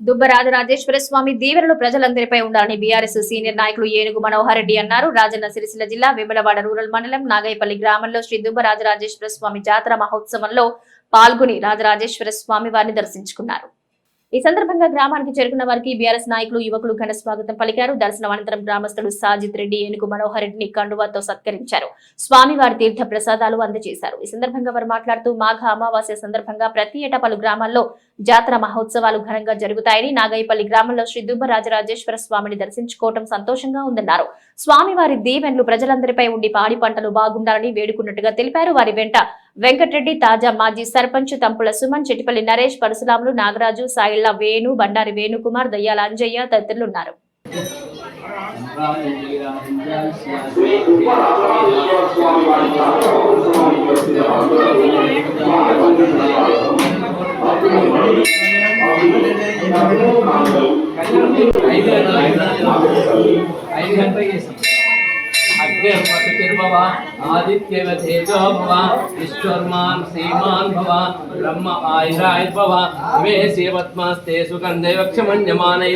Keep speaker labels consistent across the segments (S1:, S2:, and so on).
S1: దుబ్బ రాజరాజేశ్వర స్వామి దీవెనలు ప్రజలందరిపై ఉండాలని బీఆర్ఎస్ సీనియర్ నాయకులు ఏనుగు మనోహర్ రెడ్డి అన్నారు. రాజన్న సిరిసిల్ల జిల్లా వేములవాడ రూరల్ మండలం నాగైపల్లి గ్రామంలో శ్రీ దుబ్బ రాజరాజేశ్వర స్వామి జాతర మహోత్సవంలో పాల్గొని రాజరాజేశ్వర స్వామి వారిని దర్శించుకున్నారు. ఈ సందర్భంగా గ్రామానికి చేరుకున్న వారికి బీఆర్ఎస్ నాయకులు యువకులు ఘన స్వాగతం పలికారు. దర్శనం అనంతరం గ్రామస్తులు సాజిత్ రెడ్డి ఏనుగు మనోహర్ రెడ్డిని కండువాతో సత్కరించారు. స్వామివారి తీర్థ ప్రసాదాలు అందజేశారు. ఈ సందర్భంగా వారు మాట్లాడుతూ మాఘ అమావాస్య సందర్భంగా ప్రతి ఏటా పలు గ్రామాల్లో జాతర మహోత్సవాలు ఘనంగా జరుగుతాయని నాగైపల్లి గ్రామంలో శ్రీ దుబ్బ రాజరాజేశ్వర స్వామిని దర్శించుకోవటం సంతోషంగా ఉందన్నారు. స్వామివారి దీవెన్లు ప్రజలందరిపై ఉండి పాడి పంటలు బాగుండాలని వేడుకున్నట్టుగా తెలిపారు. వారి వెంట వెంకటరెడ్డి తాజా మాజీ సర్పంచ్ తంపుల సుమన్ చెట్టిపల్లి నరేష్ పరశురాములు నాగరాజు సాయిళ్ళ వేణు బండారి వేణుకుమార్ దయ్యాల అంజయ్య తదితరులు ఉన్నారు
S2: ఐదు ఐదు చేస్తాం అగ్రే పతిర్భవ ఆదిత్యవ తేజో భవ విశ్వర్మాన్ శ్రీమాన్ భవ బ్రహ్మ ఆయురాయుర్భవ ఇవే శివత్మాస్తే సుగంధై వక్షమన్యమానై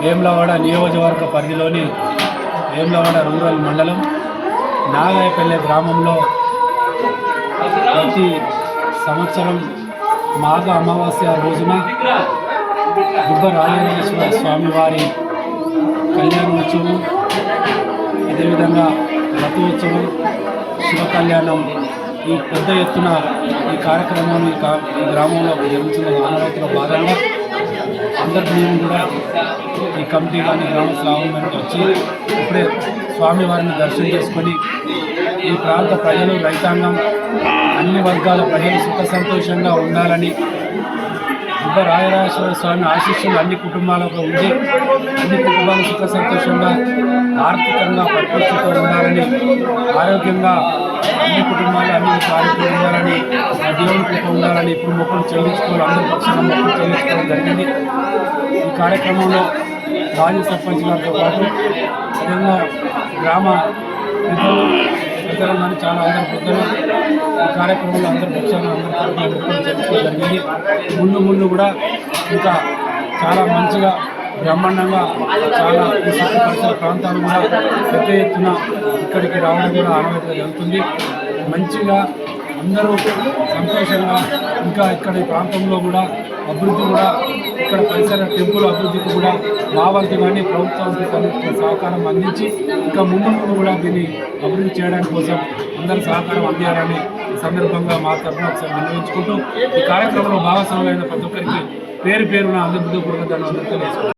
S3: వేములవాడ నియోజకవర్గ పరిధిలోని వేములవాడ రూరల్ మండలం నాగాయపల్లె గ్రామంలో ప్రతి సంవత్సరం మాఘ అమావాస్య రోజున దుబ్బ రాజరాజేశ్వర స్వామివారి కళ్యాణోత్సవం అదేవిధంగా రథోత్సవం శివ కళ్యాణం ఈ పెద్ద ఎత్తున ఈ కార్యక్రమం ఈ గ్రామంలో జరుగుతున్న ఆనవాయితీలో భాగంగా అందరి మేము కూడా ఈ కమిటీ కానీ గ్రామ స్వామివారికి వచ్చి ఇప్పుడే స్వామివారిని దర్శనం చేసుకొని ఈ ప్రాంత ప్రజలు రైతాంగం అన్ని వర్గాల ప్రజలు సుఖ సంతోషంగా ఉండాలని దుబ్బ రాజరాజేశ్వర స్వామి ఆశీస్సులు అన్ని కుటుంబాలకు ఉండి అన్ని కుటుంబాలు సుఖ సంతోషంగా ఆర్థికంగా పరిపృష్టితో ఉండాలని ఆరోగ్యంగా అన్ని కుటుంబాలు అన్ని ఆరోగ్యంగా ఉండాలని దేవుని కృప ఉండాలని ఇప్పుడు మొక్కలు చెల్లించుకోవాలి అందరి పక్షాన మొక్కలు చెల్లించుకోవడం జరిగింది. ఈ కార్యక్రమంలో మాజీ సర్పంచ్ గారితో పాటు విధంగా గ్రామ పెద్దలు పెద్దలు చాలా అందరు పొద్దున కార్యక్రమంలో అందరు వచ్చాను అందరూ జరిగింది. ముందు ముందు కూడా ఇంకా చాలా మంచిగా బ్రహ్మాండంగా చాలా ఈ పరిసర ప్రాంతాలు కూడా పెద్ద ఎత్తున ఇక్కడికి రావడం కూడా ఆనవాయితీగా జరుగుతుంది. మంచిగా అందరూ సంతోషంగా ఇంకా ఇక్కడ ప్రాంతంలో కూడా అభివృద్ధి కూడా ఇక్కడ పరిసర టెంపుల్ అభివృద్ధికి కూడా మా వంతు కానీ ప్రభుత్వం సహకారం అందించి ఇంకా ముందు కూడా దీన్ని అభివృద్ధి చేయడానికి కోసం అందరి సహకారం అందించాలని సందర్భంగా మా తరఫున ఒకసారి వినియోగించుకుంటూ ఈ కార్యక్రమంలో భాగస్వామ్యమైన ప్రతి ఒక్కరికి పేరు పేరున అందరి ధన్యవాదాలు తెలియజేసుకుంటాం